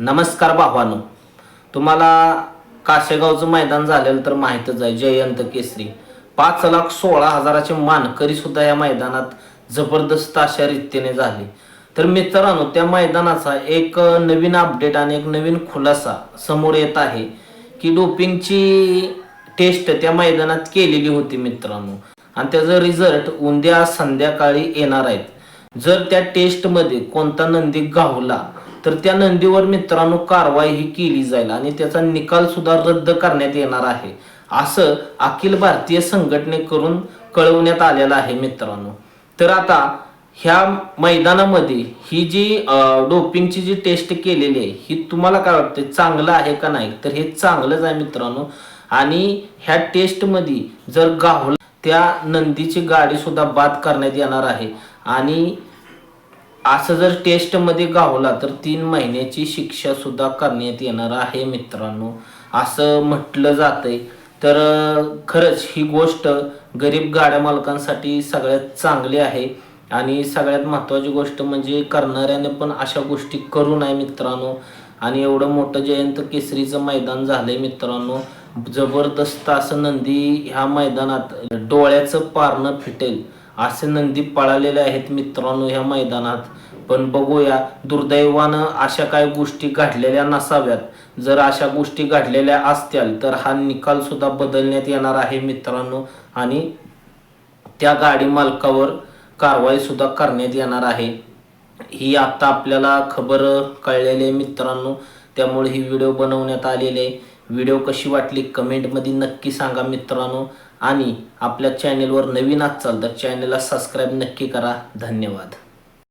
नमस्कार भावानो. तुम्हाला काशेगावचं मैदान झालेलं तर माहीतच आहे जयंत केसरी. पाच लाख सोळा हजाराचे मानकरी सुद्धा या मैदानात जबरदस्त अशा रीतीने झाले. तर मित्रांनो त्या मैदानाचा एक नवीन अपडेट आणि एक नवीन खुलासा समोर येत आहे की डोपिंगची टेस्ट त्या मैदानात केलेली होती मित्रांनो. आणि त्याचा रिझल्ट उद्या संध्याकाळी येणार आहेत. जर त्या टेस्टमध्ये कोणता नंदी गावला तर त्या नंदीवर मित्रांनो कारवाई ही केली जाईल आणि त्याचा निकाल सुद्धा रद्द करण्यात येणार आहे. असं अखिल भारतीय संघटनेकडून कळवण्यात आलेलं आहे मित्रांनो. तर आता ह्या मैदानामध्ये ही जी डोपिंगची जी टेस्ट केलेली आहे ही तुम्हाला काय वाटते चांगलं आहे का नाही? तर हे चांगलंच आहे मित्रांनो. आणि ह्या टेस्टमध्ये जर गावला त्या नंदीची गाडी सुद्धा बाद करण्यात येणार आहे. आणि असं जर टेस्टमध्ये गावला तर तीन महिन्याची शिक्षा सुद्धा करण्यात येणार आहे मित्रांनो. असं म्हटलं जातंय. तर खरंच ही गोष्ट गरीब गाड्या मालकांसाठी सगळ्यात चांगली आहे. आणि सगळ्यात महत्त्वाची गोष्ट म्हणजे करणाऱ्याने पण अशा गोष्टी करू नये मित्रांनो. आणि एवढं मोठं जयंत केसरीचं मैदान झालंय मित्रांनो. जबरदस्त असं नंदी ह्या मैदानात डोळ्याचं पारणं फिटेल. असे नंदी पळालेले आहेत मित्रांनो ह्या मैदानात. पण बघूया दुर्दैवानं अशा काही गोष्टी घडलेल्या नसाव्यात. जर अशा गोष्टी घडलेल्या असतील तर हा निकाल सुद्धा बदलण्यात येणार आहे मित्रांनो. आणि त्या गाडी मालकावर कारवाई सुद्धा करण्यात येणार आहे. ही आता आपल्याला खबर कळलेली आहे मित्रांनो. त्यामुळे ही व्हिडिओ बनवण्यात आलेली आहे. व्हिडिओ कशी वाटली कमेंटमध्ये नक्की सांगा मित्रांनो. आणि आपल्या चॅनेलवर नवीन असाल तर चॅनेलला सबस्क्राईब नक्की करा. धन्यवाद.